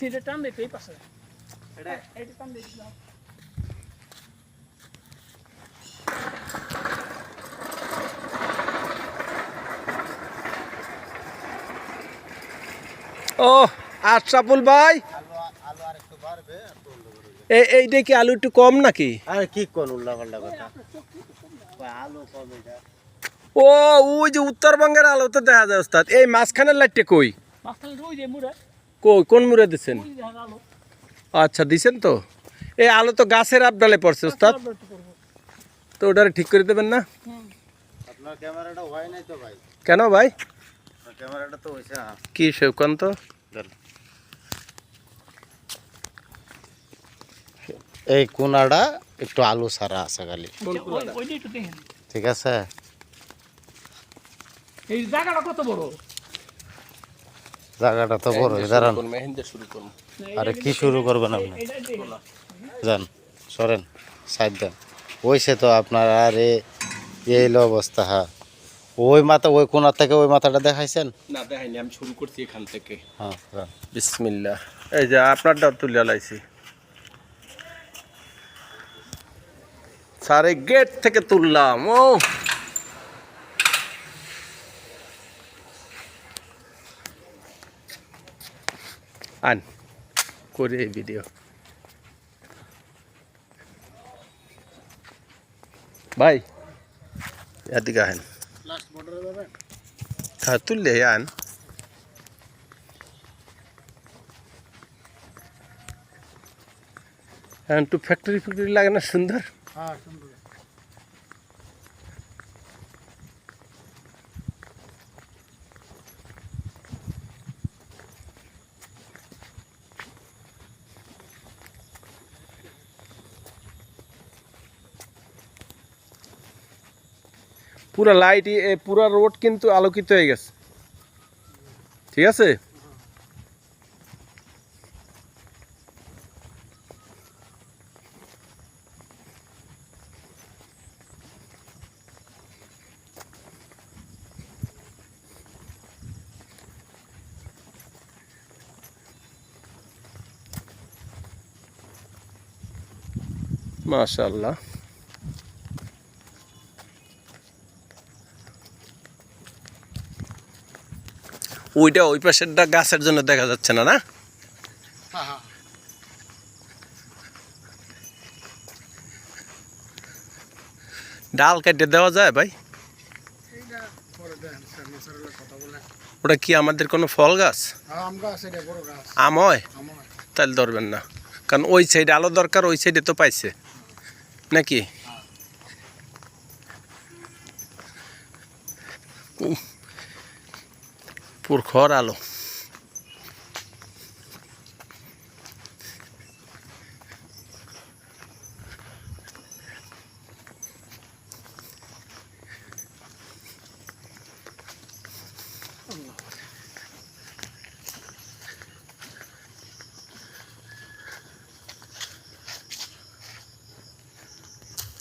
সেটা টান দিতে এই পাশে। এটা? টান। ও আশরাফুল ভাই? এই এইটা কি আলু একটু কম নাকি? আরে কি কোন উল্টা পাল্টা কথা? আলু কম এটা। ও ওই যে উত্তরবঙ্গের আলু তো দেখা যায় ওস্তাদ। এই মাঝখানের লাইটটা কই? মাঝখানে রুই যে মুড়ে। কই কোন মুড়ে দিচ্ছেন আচ্ছা দিছেন তো। এই আলু তো গাছের আবডালে পড়ছে ওস্তাদ তো ওটারে ঠিক করে দেবেন না? আপনার ক্যামেরাটা হয় নাই তো ভাই? কেন ভাই? হ্যাঁ। কি সেবকান এই কোনাটা একটু আলু সারা আছে খালি। ঠিক আছে? এই জায়গাটা কত বড়? জায়গাটা তো বড় দাঁড়ান। শুরু করুন। আরে কি শুরু করবেন আপনি? যান সরেন সাইড দেন। ওইসে তো আপনার আর এই অবস্থা হ্যাঁ। ওই মাথা ওই কোনার থেকে ওই মাথাটা দেখাইছেন? না দেখাইনি আমি শুরু করছি এখান থেকে। হ্যাঁ যান। বিসমিল্লাহ। এই যে আপনারটা তুলে লাইছি। সারে গেট থেকে তুললাম ও আন, করে এই ভিডিও ভাই, এদিকে আহেন। হ্যাঁ তুললে আন। হ্যাঁ একটু ফ্যাক্টরি ফ্যাক্টরি লাগে না সুন্দর। পুরো লাইট পুরো রোড কিন্তু আলোকিত হয়ে গেছে। ঠিক আছে? মাশাল্লাহ ওইটা ওই পাশেরটা গাছের জন্য দেখা যাচ্ছে না না? ডাল কেটে দেওয়া যায় ভাই? ওটা কি আমাদের কোনো ফল গাছ? আম গাছ আম হয়? তাহলে ধরবেন না। কারণ ওই সাইডে আলো দরকার ওই সাইডে তো পাইছে। নাকি? উহ, পুর খর আলো